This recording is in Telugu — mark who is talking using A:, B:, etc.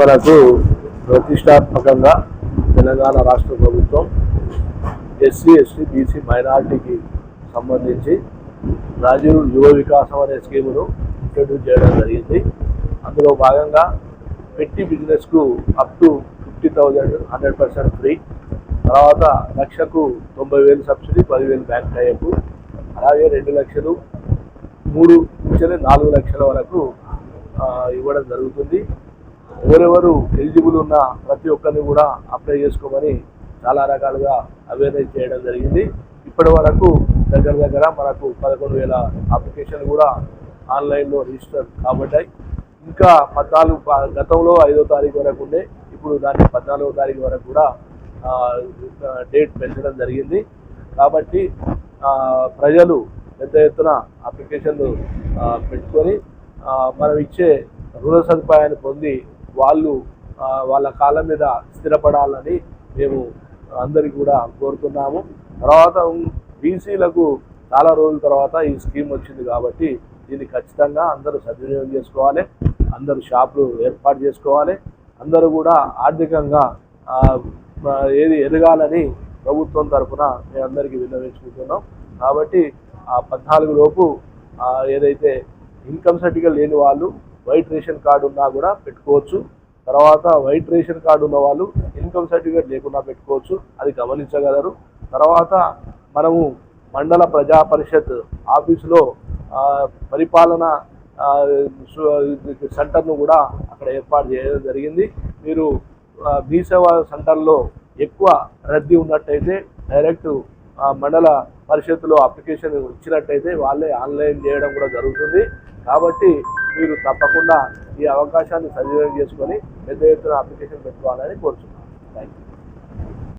A: మనకు ప్రతిష్టాత్మకంగా తెలంగాణ రాష్ట్ర ప్రభుత్వం ఎస్సీ ఎస్టీ బీసీ మైనార్టీకి సంబంధించి రాజీవ్ యువ వికాసం అనే స్కీమును ఇంట్రడ్యూస్ చేయడం జరిగింది. అందులో భాగంగా పెట్టి బిజినెస్కు up to fifty thousand hundred percent free. తర్వాత లక్షకు తొంభై వేలు సబ్సిడీ పదివేలు బ్యాంక్ టైపు. అలాగే రెండు లక్షలు మూడు నుంచి నాలుగు లక్షల వరకు ఇవ్వడం జరుగుతుంది. ఎవరెవరు ఎలిజిబుల్ ఉన్న ప్రతి ఒక్కరిని కూడా అప్లై చేసుకోమని చాలా రకాలుగా అవేర్నెస్ చేయడం జరిగింది. ఇప్పటి వరకు దగ్గర దగ్గర మనకు పదకొండు వేల అప్లికేషన్లు కూడా ఆన్లైన్లో రిజిస్టర్ కాబట్టాయి ఇంకా పద్నాలుగు గతంలో ఐదో తారీఖు వరకు ఉండే ఇప్పుడు దాన్ని పద్నాలుగో తారీఖు వరకు కూడా డేట్ పెంచడం జరిగింది. కాబట్టి ప్రజలు పెద్ద ఎత్తున అప్లికేషన్లు పెట్టుకొని మనం ఇచ్చే రుణ సదుపాయాన్ని పొంది వాళ్ళు వాళ్ళ కాళ్ళ మీద స్థిరపడాలని మేము అందరికీ కూడా కోరుతున్నాము. తర్వాత బీసీలకు చాలా రోజుల తర్వాత ఈ స్కీమ్ వచ్చింది కాబట్టి దీన్ని ఖచ్చితంగా అందరూ సద్వినియోగం చేసుకోవాలి. అందరూ షాపులు ఏర్పాటు చేసుకోవాలి. అందరూ కూడా ఆర్థికంగా ఏది ఎదగాలని ప్రభుత్వం తరఫున మేము అందరికీ విన్నవించుకుంటున్నాం. కాబట్టి ఆ పద్నాలుగు లోపు ఏదైతే ఇన్కమ్ సర్టిఫికేట్ లేని వాళ్ళు వైట్ రేషన్ కార్డు ఉన్నా కూడా పెట్టుకోవచ్చు. తర్వాత వైట్ రేషన్ కార్డు ఉన్న వాళ్ళు ఇన్కమ్ సర్టిఫికేట్ లేకుండా పెట్టుకోవచ్చు. అది గమనించగలరు. తర్వాత మనము మండల ప్రజా పరిషత్ ఆఫీసులో పరిపాలన సెంటర్ను కూడా అక్కడ ఏర్పాటు చేయడం జరిగింది. మీరు ఆ, సేవా సెంటర్లో ఎక్కువ రద్దీ ఉన్నట్టయితే డైరెక్ట్ మండల పరిషత్తులో అప్లికేషన్ ఇచ్చినట్టయితే వాళ్ళే ఆన్లైన్ చేయడం కూడా జరుగుతుంది. కాబట్టి మీరు తప్పకుండా ఈ అవకాశాన్ని సద్వినియోగం చేసుకొని పెద్ద ఎత్తున అప్లికేషన్ పెట్టుకోవాలని కోరుచున్నాను. Thank you